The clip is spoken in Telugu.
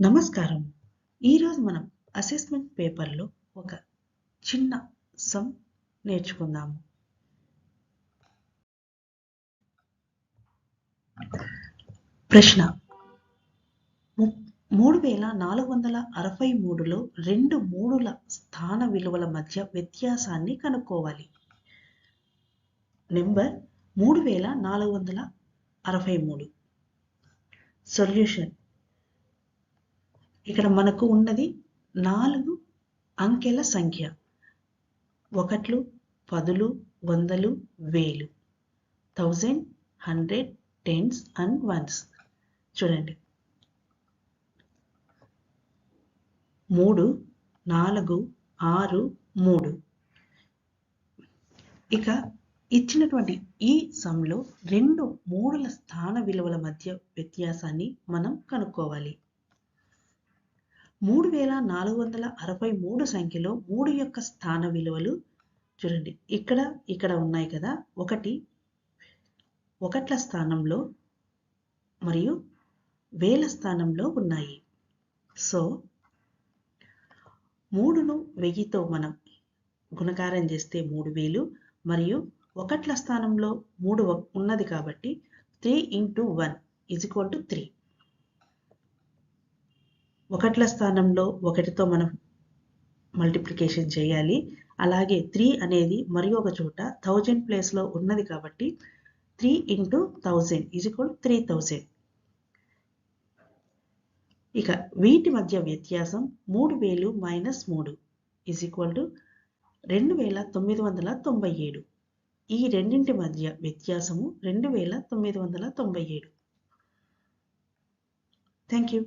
నమస్కారం. ఈరోజు మనం అసెస్మెంట్ పేపర్లో ఒక చిన్న సమ్ నేర్చుకుందాము. ప్రశ్న. ము- మూడు వేల నాలుగు వందల అరవై మూడులో రెండు మూడుల స్థాన విలువల మధ్య వ్యత్యాసాన్ని కనుక్కోవాలి. నెంబర్ మూడు వేల నాలుగు వందల అరవై మూడు. సొల్యూషన్. ఇక్కడ మనకు ఉన్నది నాలుగు అంకెల సంఖ్య. ఒకట్లు పదులు వందలు వేలు. Thousand hundred tens and ones. చూడండి. మూడు నాలుగు ఆరు మూడు. ఇక ఇచ్చినటువంటి ఈ సమ్లో రెండు మూడుల స్థాన విలువల మధ్య వ్యత్యాసాన్ని మనం కనుక్కోవాలి. మూడు వేల నాలుగు వందల అరవై మూడు సంఖ్యలో మూడు యొక్క స్థాన విలువలు చూడండి. ఇక్కడ ఇక్కడ ఉన్నాయి కదా. ఒకటి ఒకట్ల స్థానంలో మరియు వేల స్థానంలో ఉన్నాయి. సో మూడును వెయ్యితో మనం గుణకారం చేస్తే మూడు వేలు మరియు ఒకట్ల స్థానంలో మూడు వ- ఉన్నది కాబట్టి three into one is equal to three. ఒకట్ల స్థానంలో ఒకటితో మనం మల్టిప్లికేషన్ చేయాలి. అలాగే త్రీ అనేది మరి ఒక చోట థౌజండ్ ప్లేస్లో ఉన్నది కాబట్టి three into thousand is equal three thousand. ఇక వీటి మధ్య వ్యత్యాసం మూడు వేలు మైనస్ మూడు ఈజ్ ఈక్వల్ టు రెండు వేల తొమ్మిది వందల తొంభై ఏడు. ఈ రెండింటి మధ్య వ్యత్యాసము రెండు వేల తొమ్మిది వందల తొంభై ఏడు. Thank you